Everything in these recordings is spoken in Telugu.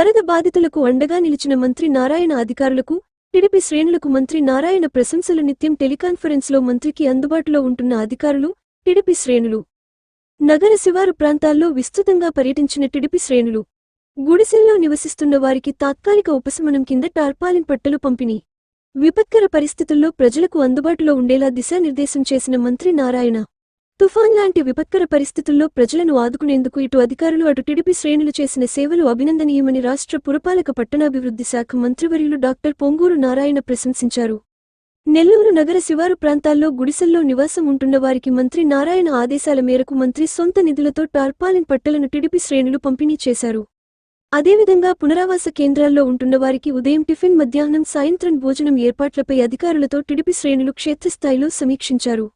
వరద బాధితులకు అండగా నిలిచిన మంత్రి నారాయణ అధికారులకు టిడిపి శ్రేణులకు మంత్రి నారాయణ ప్రశంసలు నిత్యం టెలికాన్ఫరెన్స్లో మంత్రికి అందుబాటులో ఉంటున్న అధికారులు టిడిపి శ్రేణులు. నగర శివారు ప్రాంతాల్లో విస్తృతంగా పర్యటించిన టిడిపి శ్రేణులు. గుడిసెల్లో నివసిస్తున్న వారికి తాత్కాలిక ఉపశమనం కింద టార్పాలిన్ పట్టలు పంపిణీ. విపత్కర పరిస్థితుల్లో ప్రజలకు అందుబాటులో ఉండేలా దిశానిర్దేశం చేసిన మంత్రి నారాయణ. తుఫాన్ లాంటి విపత్కర పరిస్థితుల్లో ప్రజలను ఆదుకునేందుకు ఇటు అధికారులు అటు టిడిపి శ్రేణులు చేసిన సేవలు అభినందనీయమని రాష్ట్ర పురపాలక పట్టణాభివృద్ధి శాఖ మంత్రివర్యులు డాక్టర్ పొంగూరు నారాయణ ప్రశంసించారు. నెల్లూరు నగర శివారు ప్రాంతాల్లో గుడిసెల్లో నివాసం ఉంటున్న వారికి మంత్రి నారాయణ ఆదేశాల మేరకు మంత్రి సొంత నిధులతో టార్పాలిన్ పట్టలను టిడిపి శ్రేణులు పంపిణీ చేశారు. అదేవిధంగా పునరావాస కేంద్రాల్లో ఉంటున్న వారికి ఉదయం టిఫిన్ మధ్యాహ్నం సాయంత్రం భోజనం ఏర్పాట్లపై అధికారులతో టిడిపి శ్రేణులు క్షేత్రస్థాయిలో సమీక్షించారు.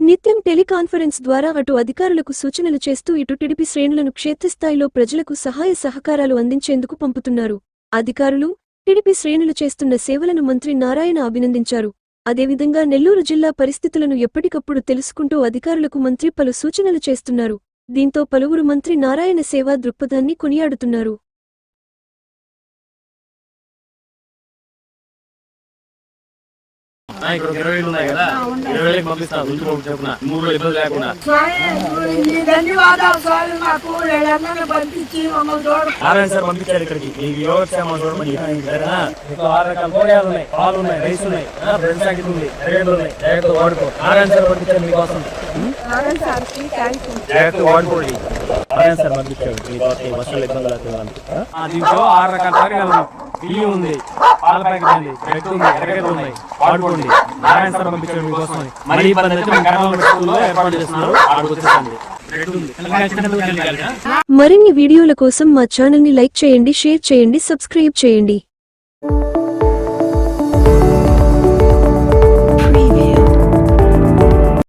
నిత్యం టెలికాన్ఫరెన్స్ ద్వారా అటు అధికారులకు సూచనలు చేస్తూ ఇటు టిడిపి శ్రేణులను క్షేత్రస్థాయిలో ప్రజలకు సహాయ సహకారాలు అందించేందుకు పంపుతున్నారు. అధికారులు టిడిపి శ్రేణులు చేస్తున్న సేవలను మంత్రి నారాయణ అభినందించారు. అదేవిధంగా నెల్లూరు జిల్లా పరిస్థితులను ఎప్పటికప్పుడు తెలుసుకుంటూ అధికారులకు మంత్రి పలు సూచనలు చేస్తున్నారు. దీంతో పలువురు మంత్రి నారాయణ సేవా దృక్పథాన్ని కొనియాడుతున్నారు. ఇక్కడ ఒక ఇరవై వేలు ఉన్నాయి కదా. ఇరవై వేలకు పంపిస్తాను ముందు ఒకటి చెప్పున. మూడు ఇబ్బంది లేకుండా. నారాయణ సార్ పంపించారు ఇక్కడికి. మీకు యోగక్షేమం చూడమని చెప్పాను సరేనా మీకు ఆరు రకాల కూరగాయలు ఉన్నాయి. పాలు ఉన్నాయి. రైస్ ఉన్నాయి. ఆ, బ్రెడ్ ప్యాకెట్ ఉంది ఎరగడ్డలు ఉన్నాయి. జాగ్రత్తగా వాడుకో. నారాయణ సార్ పంపించారు మీకోసం. నారాయణ సార్కి థ్యాంక్ యూ జాగ్రత్తగా వాడుకోండి నారాయణ సార్ పంపించారు. మీకోసం ఈ వర్షాలు ఇబ్బంది లేకుండా. ఆ, దీంట్లో ఆరు రకాల కూరగాయలు ఉన్నాయి. బియ్యం ఉంది పాల ప్యాకెట్ ఉంది బ్రెడ్ ఉంది ఎరగడ్డలు ఉన్నాయి వాడుకోండి. నారాయణ సార్ పంపించారు మీకోసం మరి ఇబ్బంది అయితే మేము కర్నూలు ఏర్పాటు చేస్తున్నారు ఆడికి మరిన్ని వీడియోల కోసం మా ఛానల్ని లైక్ చేయండి షేర్ చేయండి సబ్స్క్రైబ్ చేయండి.